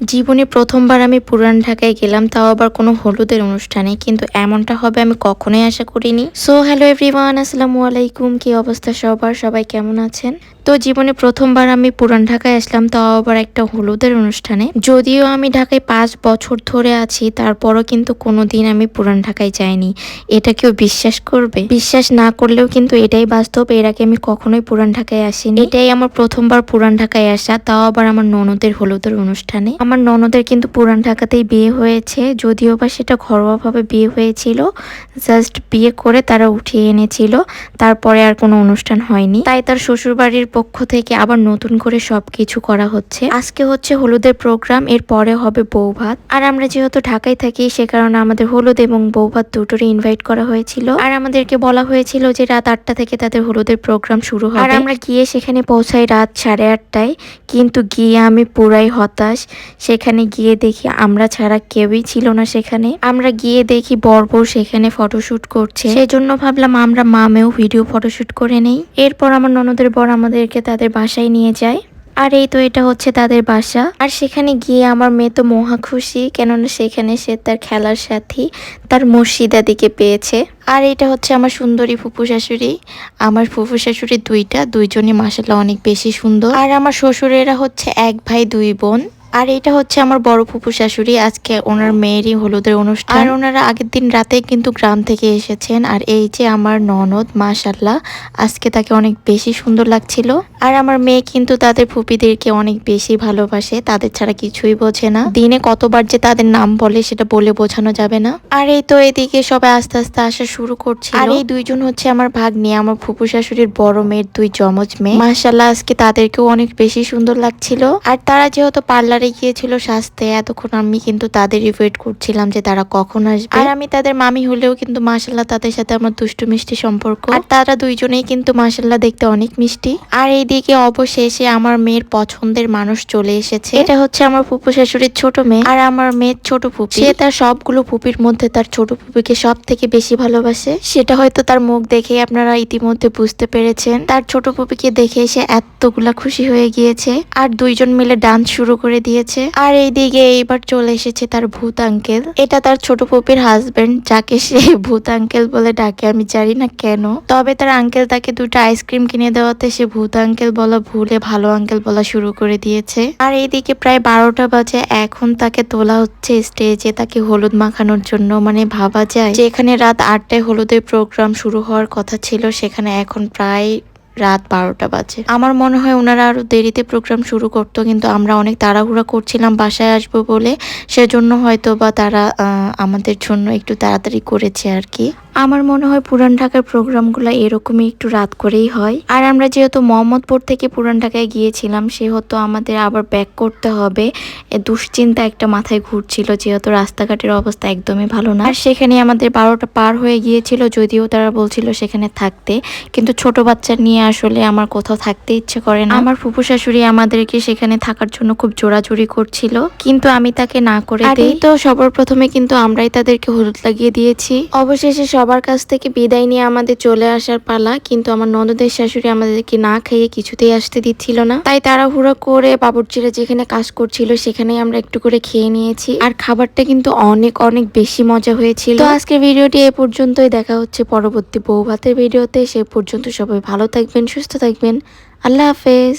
জীবনে প্রথমবার আমি পুরান ঢাকায় গেলাম, তাও আবার কোনো হলুদের অনুষ্ঠানে, কিন্তু এমনটা হবে আমি কখনোই আশা করিনি। সো হ্যালো এভরিওয়ান আসসালামু আলাইকুম, কি অবস্থা সবার? সবাই কেমন আছেন? তো জীবনে প্রথমবার আমি পুরান ঢাকায় আসলাম, তাও আবার একটা হলুদের অনুষ্ঠানে। যদিও আমি ঢাকায় পাঁচ বছর ধরে আছি, তারপরও কিন্তু কোনোদিন আমি পুরান ঢাকায় যাইনি। এটা কেউ বিশ্বাস করবে? বিশ্বাস না করলেও কিন্তু এটাই বাস্তব, এর আগে আমি কখনোই পুরান ঢাকায় আসিনি। এটাই আমার প্রথমবার পুরান ঢাকায় আসা, তাও আবার আমার ননদের হলুদের অনুষ্ঠানে। আমার ননদের কিন্তু পুরান ঢাকাতেই বিয়ে হয়েছে, যদিও বা সেটা ঘরোয়াভাবে বিয়ে হয়েছিল, জাস্ট বিয়ে করে তারা উঠিয়ে এনেছিল, তারপরে আর কোনো অনুষ্ঠান হয়নি। তাই তার শ্বশুরবাড়ির পক্ষ থেকে আবার নতুন করে সবকিছু করা হচ্ছে। আজকে হচ্ছে হলুদের প্রোগ্রাম, এর পরে হবে বৌভাত। আর আমরা যেহেতু ঢাকায় থাকি, সে কারণে আমাদের হলুদ এবং বৌভাত দুটোরই ইনভাইট করা হয়েছিল। আর আমাদেরকে বলা হয়েছিল যে রাত আটটা থেকে তাদের হলুদের প্রোগ্রাম শুরু হবে। আর আমরা গিয়ে সেখানে পৌঁছাই রাত সাড়ে আটটায়। কিন্তু গিয়ে আমি পুরাই হতাশ। সেখানে গিয়ে দেখি আমরা ছাড়া কেউই ছিল না সেখানে। আমরা গিয়ে দেখি বর বউ সেখানে ফটোশুট করছে। সেজন্য ভাবলাম আমরা মামেও ভিডিও ফটোশুট করে নেই। এরপর আমার ননদের বর আমাদেরকে তাদের বাসায় নিয়ে যায়। আর এই তো এটা হচ্ছে তাদের বাসা। আর সেখানে গিয়ে আমার মেয়ে তো মহা খুশি, কেননা সেখানে সে তার খেলার সাথী তার মুর্শিদাদিকে পেয়েছে। আর এটা হচ্ছে আমার সুন্দরী ফুপু শাশুড়ি। আমার ফুপু শাশুড়ি দুইটা, দুইজনই মাসাল্লাহ অনেক বেশি সুন্দর। আর আমার শ্বশুরেরা হচ্ছে এক ভাই, দুই বোন। আর এটা হচ্ছে আমার বড় ফুপু শাশুড়ি আজকে ওনার মেয়েরই হলুদের অনুষ্ঠান। আর ওনারা আগের দিন রাতে কিন্তু গ্রাম থেকে এসেছেন আর এই যে আমার ননদ মাশাল্লাহ আজকে তাকে অনেক বেশি সুন্দর লাগছিল। আর আমার মেয়ে কিন্তু তাদের ফুপিদেরকে অনেক বেশি ভালোবাসে তাদের ছাড়া কিছুই বোঝে না। দিনে কতবার যে তাদের নাম বলে সেটা বলে বোঝানো যাবে না। আর এই তো এদিকে সবাই আস্তে আস্তে আসা শুরু করছে আর এই দুইজন হচ্ছে আমার ভাগ্নি আমার ফুপু শাশুড়ির বড় মেয়ের দুই জমজ মেয়ে। মাশাল্লাহ আজকে তাদেরকেও অনেক বেশি সুন্দর লাগছিল। আর তারা যেহেতু পার্লারে গিয়েছিল সাজতে এতক্ষণ আমি কিন্তু তাদের ওয়েট করছিলাম যে তারা কখন আসবে। আর আমি তাদের মামি হলেও কিন্তু মাশাল্লাহ তাদের সাথে আমার দুষ্টু মিষ্টি সম্পর্ক। আর তারা দুইজনেই কিন্তু মাশাল্লাহ দেখতে অনেক মিষ্টি। আর এইদিকে অবশেষে আমার মেয়ের পছন্দের মানুষ চলে এসেছে। এটা হচ্ছে আমার ফুপু শাশুড়ির ছোট মেয়ে। আর আমার মেয়ের ছোট ফুপি। সে তার সবগুলো ফুপির মধ্যে তার ছোট ফুপিকে সব থেকে বেশি ভালোবাসে। সেটা হয়তো তার মুখ দেখে আপনারা ইতিমধ্যে বুঝতে পেরেছেন। তার ছোট ফুপিকে দেখে সে এতগুলা খুশি হয়ে গিয়েছে। আর দুইজন মিলে ডান্স শুরু করে দিয়েছে। আর এইদিকে এইবার চলে এসেছে তার ভূত আঙ্কেল এটা তার ছোট ফুপির হাজবেন্ড যাকে সে ভূত আঙ্কেল বলে ডাকে, আমি জানি না কেন। তবে তার আঙ্কেল তাকে দুটো আইসক্রিম কিনে দেওয়াতে সে ভূত আঙ্কেল বলা ভুলে ভালো আঙ্কেল বলা শুরু করে দিয়েছে। আর এইদিকে প্রায় বারোটা বাজে, এখন তাকে তোলা হচ্ছে স্টেজে তাকে হলুদ মাখানোর জন্য। মানে ভাবা যায় যে এখানে রাত আটটায় হলুদের প্রোগ্রাম শুরু হওয়ার কথা ছিল, সেখানে এখন প্রায় রাত বারোটা বাজে। আমার মনে হয় ওনারা আরও দেরিতে প্রোগ্রাম শুরু করতো, কিন্তু আমরা অনেক তাড়াহুড়া করছিলাম বাসায় আসব বলে। সেজন্য হয়তো বা তারা আমাদের জন্য একটু তাড়াতাড়ি করেছে আর কি। আমার মনে হয় পুরান ঢাকার প্রোগ্রামগুলো এরকমই একটু রাত করেই হয়। আর আমরা যেহেতু মোহাম্মদপুর থেকে পুরান ঢাকায় গিয়েছিলাম সেহেতু আমাদের আবার ব্যাক করতে হবে। দুশ্চিন্তা একটা মাথায় ঘুরছিল যেহেতু রাস্তাঘাটের অবস্থা একদমই ভালো না। আর সেখানে আমাদের বারোটা পার হয়ে গিয়েছিল যদিও তারা বলছিল সেখানে থাকতে। কিন্তু ছোট বাচ্চা নিয়ে আসলে আমার কোথাও থাকতে ইচ্ছে করে না। আমার ফুপু শাশুড়ি আমাদেরকে সেখানে থাকার জন্য খুব জোরাজুরি করছিল কিন্তু আমি তাকে না করে দেই। তো সবার প্রথমে কিন্তু আমরাই তাদেরকে হলুদ লাগিয়ে দিয়েছি। অবশেষে সবার কাছ থেকে বিদায় নিয়ে আমাদের চলে আসার পালা, কিন্তু আমার ননদের শাশুড়ি আমাদেরকে না খাইয়ে কিছুতেই আসতে দিচ্ছিল না। তাই তাড়াহুড়ো করে বাবুর্চিরা যেখানে কাজ করছিল সেখানেই আমরা একটু করে খেয়ে নিয়েছি। আর খাবারটা কিন্তু অনেক অনেক বেশি মজা হয়েছিল। তো আজকের ভিডিওটি এ পর্যন্তই। দেখা হচ্ছে পরবর্তী বউ ভাতের ভিডিওতে। সে পর্যন্ত সবাই ভালো থাকবেন, সুস্থ থাকবেন। আল্লাহ হাফেজ।